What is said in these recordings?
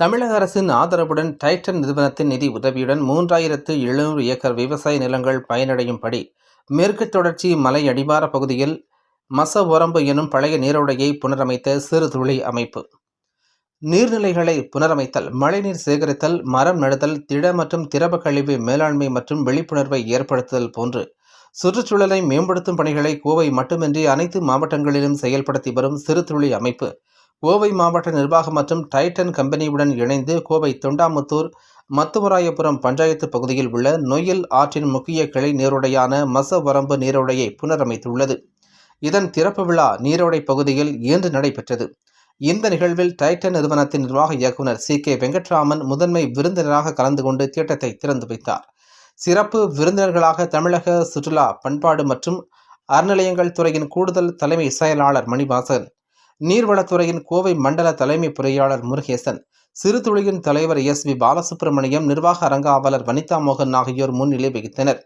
தமிழக அரசின் ஆதரவுடன் டைட்டன் நிறுவனத்தின் நிதி உதவியுடன் மூன்றாயிரத்து எழுநூறு ஏக்கர் விவசாய நிலங்கள் பயனடையும்படி மேற்கு தொடர்ச்சி மலை அடிவார பகுதியில் உரம்பு எனும் பழைய நீரோடையை புனரமைத்த சிறுதுளி அமைப்பு. நீர்நிலைகளை புனரமைத்தல் மழைநீர் சேகரித்தல் மரம் நடுதல் திட மற்றும் திரவ கழிவு மேலாண்மை மற்றும் விழிப்புணர்வை ஏற்படுத்துதல் போன்று சுற்றுச்சூழலை மேம்படுத்தும் பணிகளை கோவை மட்டுமின்றி அனைத்து மாவட்டங்களிலும் செயல்படுத்தி வரும் சிறுதுளி அமைப்பு கோவை மாவட்ட நிர்வாகம் மற்றும் டைட்டன் கம்பெனியுடன் இணைந்து கோவை தொண்டாமுத்தூர் மத்துவராயபுரம் பஞ்சாயத்து பகுதியில் உள்ள நொயில் ஆற்றின் முக்கிய கிளை நீரோடையான மசவரம்பு நீரோடையை புனரமைத்துள்ளது. இதன் திறப்பு விழா நீரோடை பகுதியில் இன்று நடைபெற்றது. இந்த நிகழ்வில் டைட்டன் நிறுவனத்தின் நிர்வாக இயக்குனர் சி. கே. வெங்கட்ராமன் முதன்மை விருந்தினராக கலந்து கொண்டு திட்டத்தை திறந்து வைத்தார். சிறப்பு விருந்தினர்களாக தமிழக சுற்றுலா பண்பாடு மற்றும் அறநிலையங்கள் துறையின் கூடுதல் தலைமை செயலாளர் மணிவாசன் நீர்வளத்துறையின் கோவை மண்டல தலைமை பொறியாளர் முருகேசன் சிறுதுளியின் தலைவர் எஸ் வி பாலசுப்ரமணியம் நிர்வாக அரங்காவலர் வனிதா மோகன் ஆகியோர் முன்னிலை வகித்தனர்.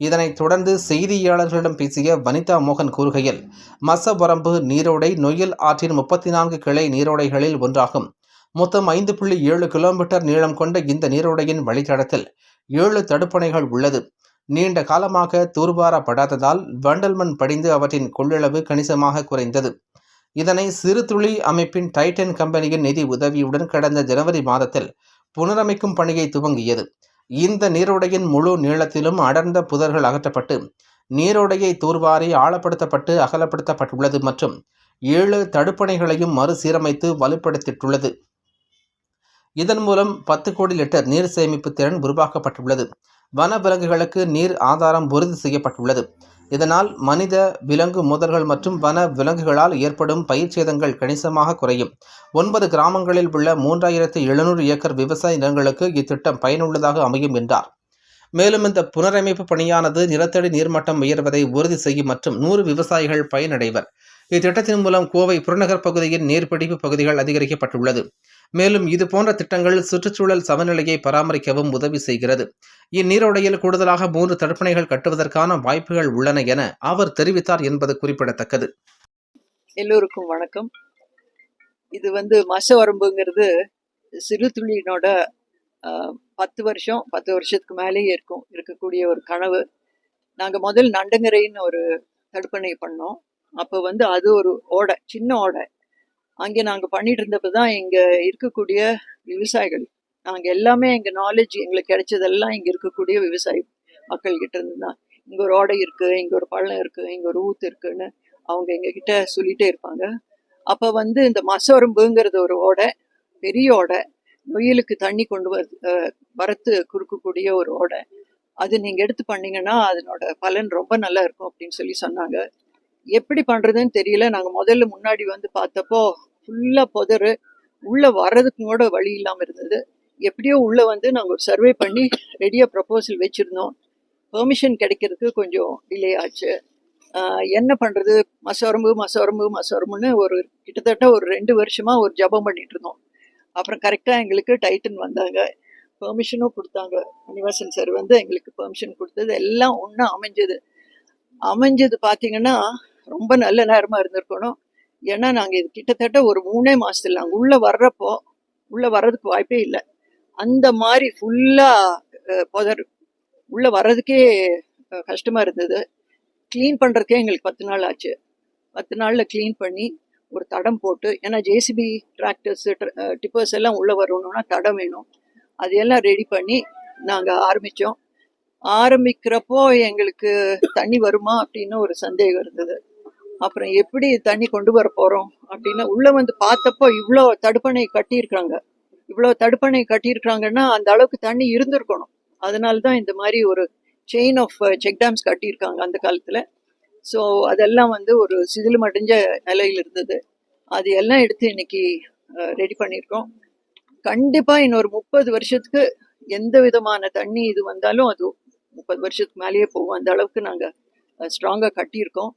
இதனைத் தொடர்ந்து செய்தியாளர்களிடம் பேசிய வனிதா மோகன் கூறுகையில் மசபரம்பு நீரோடை நொயில் ஆற்றின் முப்பத்தி நான்கு கிளை நீரோடைகளில் ஒன்றாகும். மொத்தம் ஐந்து புள்ளி ஏழு கிலோமீட்டர் நீளம் கொண்ட இந்த நீரோடையின் வழித்தடத்தில் ஏழு தடுப்பணைகள் உள்ளது. நீண்ட காலமாக தூர்வாரப்படாததால் வண்டல் மண் படிந்து அவற்றின் கொள்ளளவு கணிசமாக குறைந்தது. இதனை சிறுதுளி அமைப்பின் டைட்டன் கம்பெனியின் நிதி உதவியுடன் கடந்த ஜனவரி மாதத்தில் புனரமைக்கும் பணியை துவங்கியது. இந்த நீரோடையின் முழு நீளத்திலும் அடர்ந்த புதர்கள் அகற்றப்பட்டு நீரோடையை தூர்வாரி ஆழப்படுத்தப்பட்டு அகலப்படுத்தப்பட்டுள்ளது மற்றும் ஏழு தடுப்பணைகளையும் மறுசீரமைத்து வலுப்படுத்திட்டுள்ளது. இதன் மூலம் பத்து கோடி லிட்டர் நீர் சேமிப்பு திறன் உருவாக்கப்பட்டுள்ளது. வனவிலங்குகளுக்கு நீர் ஆதாரம் உறுதி செய்யப்பட்டுள்ளது. இதனால் மனித விலங்கு மோதல்கள் மற்றும் வன விலங்குகளால் ஏற்படும் பயிர் சேதங்கள் கணிசமாக குறையும். ஒன்பது கிராமங்களில் உள்ள மூன்றாயிரத்து எழுநூறு ஏக்கர் விவசாய நிலங்களுக்கு இத்திட்டம் பயனுள்ளதாக அமையும் என்றார். மேலும் இந்த புனரமைப்பு பணியானது நிலத்தடி நீர்மட்டம் உயர்வதை உறுதி செய்யும் மற்றும் நூறு விவசாயிகள் பயனடைவர். இத்திட்டத்தின் மூலம் கோவை புறநகர் பகுதியின் நீர்பிடிப்பு பகுதிகள் அதிகரிக்கப்பட்டுள்ளது. மேலும் இது போன்ற திட்டங்கள் சுற்றுச்சூழல் சமநிலையை பராமரிக்கவும் உதவி செய்கிறது. இந்நீரோடையில் கூடுதலாக மூன்று தடுப்பணைகள் கட்டுவதற்கான வாய்ப்புகள் உள்ளன என அவர் தெரிவித்தார் என்பது குறிப்பிடத்தக்கது. எல்லோருக்கும் வணக்கம். இது வந்து மசவரம்புங்கிறது சிறுதுளியினோட ஆஹ், பத்து வருஷம் பத்து வருஷத்துக்கு மேலேயே இருக்கும் இருக்கக்கூடிய ஒரு கனவு. நாங்கள் முதல் நண்டங்கரைன்னு ஒரு தடுப்பணை பண்ணோம். அப்போ வந்து அது ஒரு ஓடை சின்ன ஓடை. அங்கே நாங்கள் பண்ணிட்டு இருந்தப்போ தான் இங்கே இருக்கக்கூடிய விவசாயிகள். நாங்கள் எல்லாமே எங்கள் நாலேஜ் எங்களுக்கு கிடைச்சதெல்லாம் இங்கே இருக்கக்கூடிய விவசாயி மக்கள்கிட்ட இருந்து தான் இங்கே ஒரு ஓடை இருக்குது இங்கே ஒரு பள்ளம் இருக்குது இங்கே ஒரு ஊத்து இருக்குன்னு அவங்க எங்ககிட்ட சொல்லிகிட்டே இருப்பாங்க. அப்போ வந்து இந்த மசவரம்புங்கிறது ஒரு ஓடை பெரிய ஓடை. நொயிலுக்கு தண்ணி கொண்டு வர வரத்து குறுக்கக்கூடிய ஒரு ஓடை. அது நீங்கள் எடுத்து பண்ணீங்கன்னா அதனோட பலன் ரொம்ப நல்லா இருக்கும் அப்படின்னு சொல்லி சொன்னாங்க. எப்படி பண்ணுறதுன்னு தெரியல. நாங்கள் முதல்ல முன்னாடி வந்து பார்த்தப்போ ஃபுல்லாக புதரு உள்ளே வர்றதுக்கு கூட வழி இல்லாமல் இருந்தது. எப்படியோ உள்ளே வந்து நாங்கள் ஒரு சர்வே பண்ணி ரெடியாக ப்ரப்போசல் வச்சுருந்தோம். பெர்மிஷன் கிடைக்கிறதுக்கு கொஞ்சம் டிலே ஆச்சு. என்ன பண்ணுறது மசவரம்பு மசவரம்பு மசோரம்புன்னு ஒரு கிட்டத்தட்ட ஒரு ரெண்டு வருஷமாக ஒரு ஜபம் பண்ணிட்டு இருந்தோம். அப்புறம் கரெக்டாக எங்களுக்கு டைட்டன் வந்தாங்க. பெர்மிஷனும் கொடுத்தாங்க. மணிவாசன் சார் வந்து எங்களுக்கு பெர்மிஷன் கொடுத்தது. எல்லாம் ஒன்றும் அமைஞ்சது. அமைஞ்சது பார்த்தீங்கன்னா ரொம்ப நல்ல நேரமாக இருந்திருக்கணும். ஏன்னா நாங்கள் இது கிட்டத்தட்ட ஒரு மூணே மாதத்தில் நாங்கள் உள்ளே வர்றப்போ உள்ளே வர்றதுக்கு வாய்ப்பே இல்லை. அந்த மாதிரி ஃபுல்லாக புதர் உள்ளே வர்றதுக்கே கஷ்டமாக இருந்தது. க்ளீன் பண்ணுறதுக்கே எங்களுக்கு பத்து நாள் ஆச்சு. பத்து நாளில் க்ளீன் பண்ணி ஒரு தடம் போட்டு ஏன்னா ஜேசிபி டிராக்டர்ஸ் டிப்பர்ஸ் எல்லாம் உள்ளே வரணும்னா தடம் வேணும். அதையெல்லாம் ரெடி பண்ணி நாங்கள் ஆரம்பித்தோம் ஆரம்பிக்கிறப்போ எங்களுக்கு தண்ணி வருமா அப்படின்னு ஒரு சந்தேகம் இருந்தது. அப்புறம் எப்படி தண்ணி கொண்டு வர போகிறோம் அப்படின்னு உள்ளே வந்து பார்த்தப்போ இவ்வளோ தடுப்பணை கட்டியிருக்காங்க இவ்வளோ தடுப்பணை கட்டியிருக்காங்கன்னா அந்த அளவுக்கு தண்ணி இருந்திருக்கணும். அதனால தான் இந்த மாதிரி ஒரு செயின் ஆஃப் செக் டேம்ஸ் கட்டியிருக்காங்க அந்த காலத்தில். ஸோ அதெல்லாம் வந்து ஒரு சிதிலுமடைஞ்ச அடைஞ்ச நிலையில் இருந்தது. அது எல்லாம் எடுத்து இன்னைக்கு uh, ரெடி பண்ணியிருக்கோம். கண்டிப்பாக இன்னொரு முப்பது வருஷத்துக்கு எந்த விதமான தண்ணி இது வந்தாலும் அது முப்பது வருஷத்துக்கு மேலேயே போகும். அந்த அளவுக்கு நாங்கள் ஸ்ட்ராங்காக uh, கட்டியிருக்கோம்.